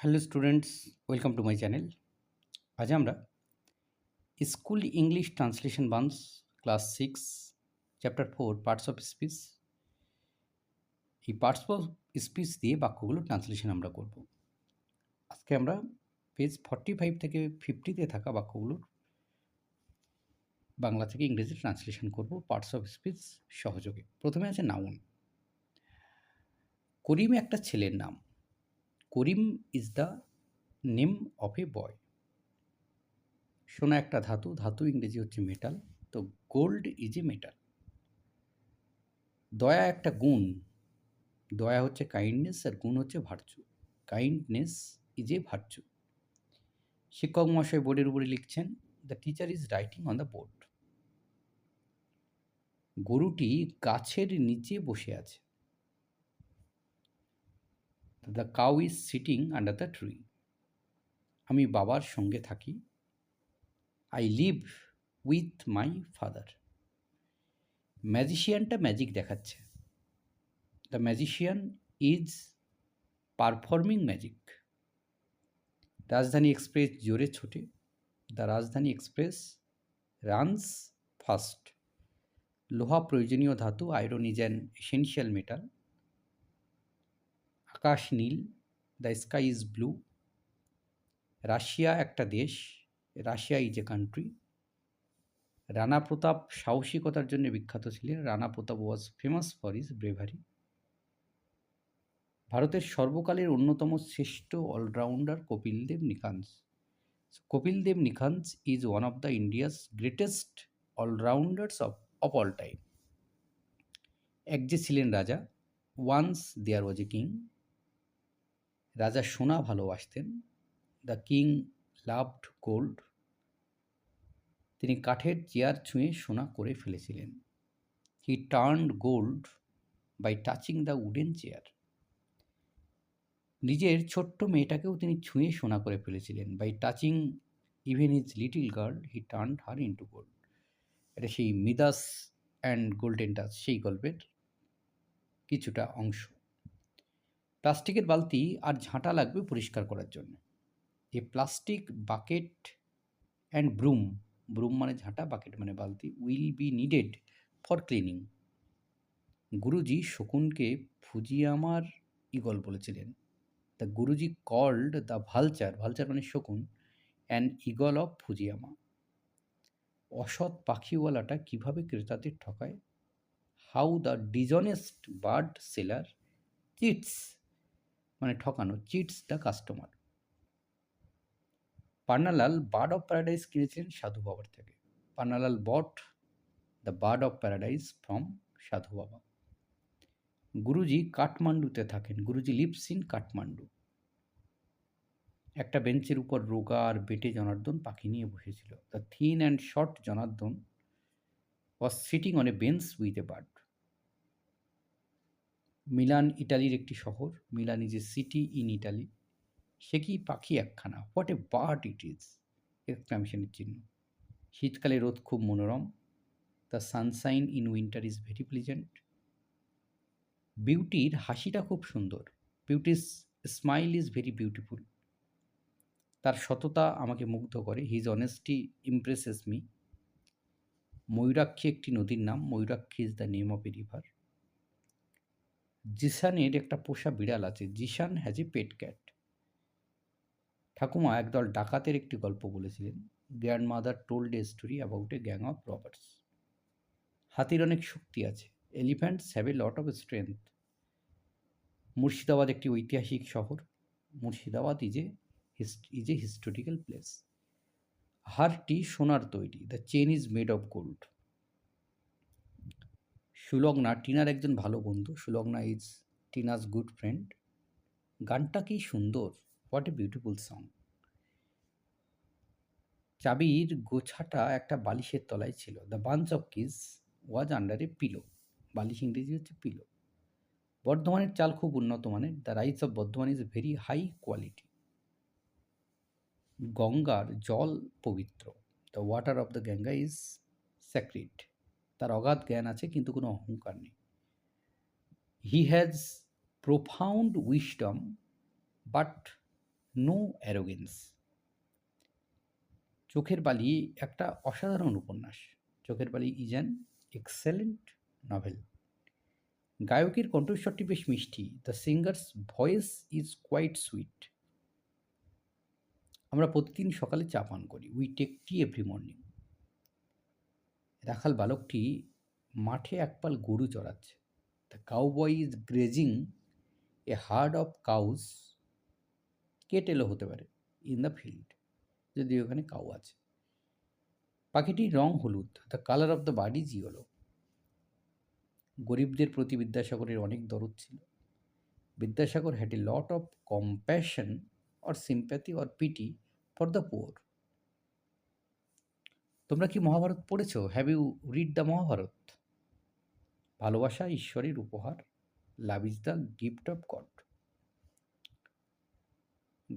Hello students, welcome to my channel. আজ আমরা school English translation buns, class six, chapter four, parts of speech. এই parts of speech দিয়ে বাক্যগুলো translation আমরা করব। আজকে আমরা পেজ ফর্টি ফাইভ থেকে ফিফটিতে থাকা বাক্যগুলোর বাংলা থেকে ইংরেজি ট্রান্সলেশন করব, পার্টস অফ স্পিচ সহযোগে। প্রথমে আছে নাউন। করিম একটা ছেলের নাম। Karim is the name of a boy. সোনা একটা ধাতু ধাতু ইংরেজি হচ্ছে মেটাল তো গোল্ড ইজ এ মেটাল দয়া একটা গুণ, দয়া হচ্ছে কাইন্ডনেস আর গুণ হচ্ছে virtue kindness is a virtue শিক্ষক মহাশয় বোর্ডের উপরে লিখছেন the teacher is writing on the board গরুটি গাছের নিচে বসে আছে। The cow is sitting under the tree আমি বাবার সঙ্গে থাকি। I live with my father ম্যাজিশিয়ানটা magic দেখাচ্ছে। The magician is performing magic Rajdhani Express জোরে ছোটে। দ্য রাজধানী এক্সপ্রেস রানস ফাস্ট লোহা প্রয়োজনীয় ধাতু iron is an essential metal Akash Neil the sky is blue. Russia একটা দেশ, Russia is a country. Rana Pratap সাহসিকতার জন্য বিখ্যাত ছিলেন। Rana Pratap was famous for is bravery. ভারতের সর্বকালের অন্যতম শ্রেষ্ঠ allrounder Kapil Dev Nikhanj Kapil Dev Nikhanj is one of the India's greatest allrounders of of all time. এক যে ছিলেন রাজা, once there was a king. রাজা সোনা ভালোবাসতেন। The king loved gold. তিনি কাঠের চেয়ার ছুঁয়ে সোনা করে ফেলেছিলেন। He turned gold by touching the wooden chair. নিজের ছোট্ট মেয়েটাকেও তিনি ছুঁয়ে সোনা করে ফেলেছিলেন। By touching even is little girl, he turn her into gold. এটা সেই মিদাস অ্যান্ড গোল্ডেন টাচ সেই গল্পের কিছুটা অংশ। প্লাস্টিকের বালতি আর ঝাঁটা লাগবে পরিষ্কার করার জন্য। A plastic bucket and broom broom মানে ঝাঁটা, বাকেট মানে বালতি will be needed for cleaning Guruji শকুনকে ফুজিয়ামার ইগল বলেছিলেন। The Guruji called the vulture vulture মানে শকুন অ্যান্ড ইগল অফ ফুজিয়ামা অসৎ পাখিওয়ালাটা কীভাবে ক্রেতাদের ঠকায়? How the dishonest bird seller cheats মানে ঠকানো cheats the customer Pannalal bird of paradise কিনেছিলেন সাধু বাবার থেকে। Pannalal bought the bird of paradise from Sadhu Baba. Guruji কাঠমান্ডুতে থাকেন। Guruji lives in Kathmandu. একটা বেঞ্চের উপর রোগা আর বেটে জনার্দন পাখি নিয়ে বসেছিল। The thin and short Janardan was sitting on a bench with a bird Milan ইটালির একটি শহর, Milan is a city in Italy সে কি পাখি একখানা? What a bird it is এক্সক্লামেশনের চিহ্ন। শীতকালে রোদ খুব মনোরম। The sunshine in winter is very pleasant বিউটির হাসিটা খুব সুন্দর। Beauty's smile is very beautiful তার সততা আমাকে মুগ্ধ করে। His honesty impresses me Mayurakshi একটি নদীর নাম। Mayurakshi is the name of a river জিসানের একটা পোষা বিড়াল আছে, Jisan has a pet cat ঠাকুমা একদল ডাকাতের একটি গল্প বলেছিলেন grandmother told a story about a gang of robbers হাতির অনেক শক্তি আছে elephants have a lot of strength Murshidabad একটি ঐতিহাসিক শহর, Murshidabad is a is a historical place হারটি সোনার তৈরি the chain is made of gold Sulagna, টিনার একজন ভালো বন্ধু, Sulagna is Tina's good friend গানটা কি সুন্দর? হোয়াট এ বিউটিফুল সং চাবির গোছাটা একটা বালিশের তলায় ছিল। The bunch of kiss was under a pillow বালিশ ইংরেজি হচ্ছে পিলো বর্ধমানের চাল খুব উন্নত মানের। The rice of Bardhaman is very high quality গঙ্গার জল পবিত্র। The water of the Ganga is sacred তার অগাধ জ্ঞান আছে, কিন্তু কোনো অহংকার নেই। He has profound wisdom but no arrogance চোখের বালি একটা অসাধারণ উপন্যাস। চোখের বালি ইজ অ্যান এক্সেলেন্ট নভেল গায়কের কণ্ঠস্বরটি বেশ মিষ্টি। The singer's voice is quite sweet আমরা প্রতিদিন সকালে চা পান করি। We take tea every morning রাখাল বালকটি মাঠে একপাল গরু চড়াচ্ছে। The cow boy is grazing a herd of cows কেটেলও হতে পারে ইন দ্য ফিল্ড যদি ওখানে কাউ আছে। পাখিটির রং হলুদ the colour of the bird yellow গরিবদের প্রতি বিদ্যাসাগরের অনেক দরদ ছিল। Vidyasagar had a lot of compassion or sympathy or pity for the poor তোমরা কি মহাভারত পড়েছ? Have you read the Mahabharata? ভালোবাসা ঈশ্বরের উপহার। Love is the gift of God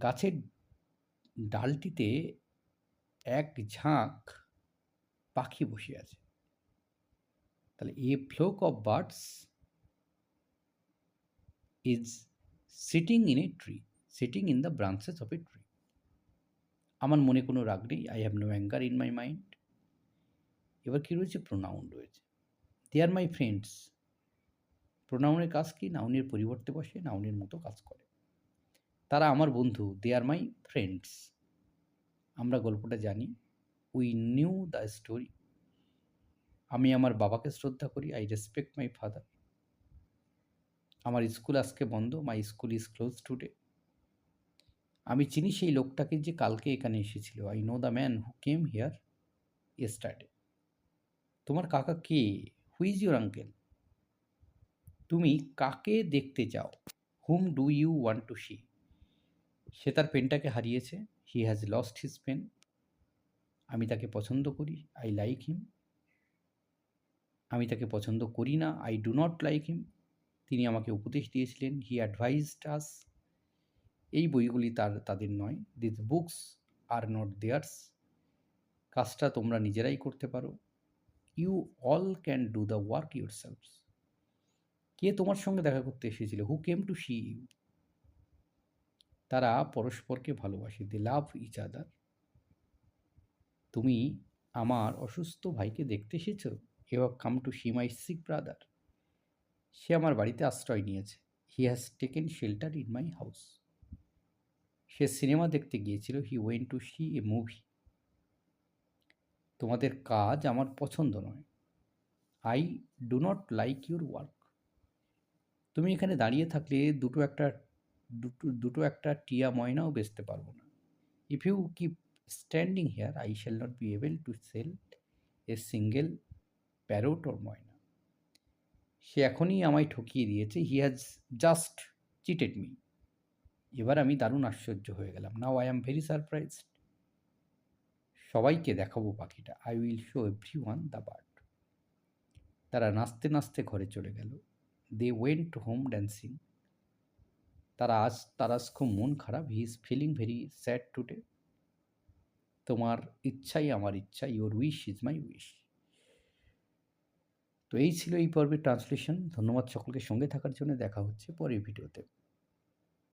গাছের ডালটিতে এক ঝাঁক পাখি বসে আছে। তাহলে a flock of birds is sitting in a tree sitting in the branches of a tree আমার মনে কোনো রাগ নেই। I have no anger in my mind এবার কী রয়েছে? প্রোনাউন রয়েছে। দে আর মাই ফ্রেন্ডস প্রোনাউনের কাজ কি? নাউনের পরিবর্তে বসে নাউনের মতো কাজ করে। তারা আমার বন্ধু দে আর মাই ফ্রেন্ডস আমরা গল্পটা জানি। উই নিউ দ্য স্টোরি আমি আমার বাবাকে শ্রদ্ধা করি। আই রেসপেক্ট মাই ফাদার আমার স্কুল আজকে বন্ধ। My school is close today আমি চিনি সেই লোকটাকে যে কালকে এখানে এসেছিল। I know the man who came here স্টার্টে তোমার কাকা কে? হু ইজ ইউর আঙ্কেল তুমি কাকে দেখতে চাও? Whom do you want to see সে তার পেনটাকে হারিয়েছে। He has lost his pen আমি তাকে পছন্দ করি। আই লাইক হিম আমি তাকে পছন্দ করি না। I do not like him তিনি আমাকে উপদেশ দিয়েছিলেন। হি অ্যাডভাইসড আস এই বইগুলি তার, তাদের নয়। This books are not theirs কাজটা তোমরা নিজেরাই করতে পারো। You all can do the work your selfs কে তোমার সঙ্গে দেখা করতে এসেছিল? Who came to see you তারা পরস্পরকে ভালোবাসে। দে লাভ ইচ আদার তুমি আমার অসুস্থ ভাইকে দেখতে এসেছ? You have come to see my sick brother সে আমার বাড়িতে আশ্রয় নিয়েছে। He has taken shelter in my house say cinema দেখতে গিয়েছিল। He went to see a movie তোমাদের কাজ আমার পছন্দ নয়। I do not like your work তুমি এখানে দাঁড়িয়ে থাকলে দুটো একটা, দুটো দুটো একটা টিয়া ময়নাও বেচতে পারব না। If you keep standing here I shall not be able to sell a single parrot or myna. সে এখনই আমায় ঠকিয়ে দিয়েছে he has just cheated me এবার আমি দারুণ আশ্চর্য হয়ে গেলাম। Now I am very surprised সবাইকে দেখাবো পাখিটা। I will show everyone the bird তারা নাচতে নাচতে ঘরে চলে গেল। দে ওয়েন্ট হোম ড্যান্সিং তারা আজ, তার আজ খুব মন খারাপ। He is feeling very sad today তোমার ইচ্ছাই আমার ইচ্ছা। Your wish is my wish তো এই ছিল এই পর্বের ট্রান্সলেশন ধন্যবাদ সকলকে সঙ্গে থাকার জন্য। দেখা হচ্ছে পরের ভিডিওতে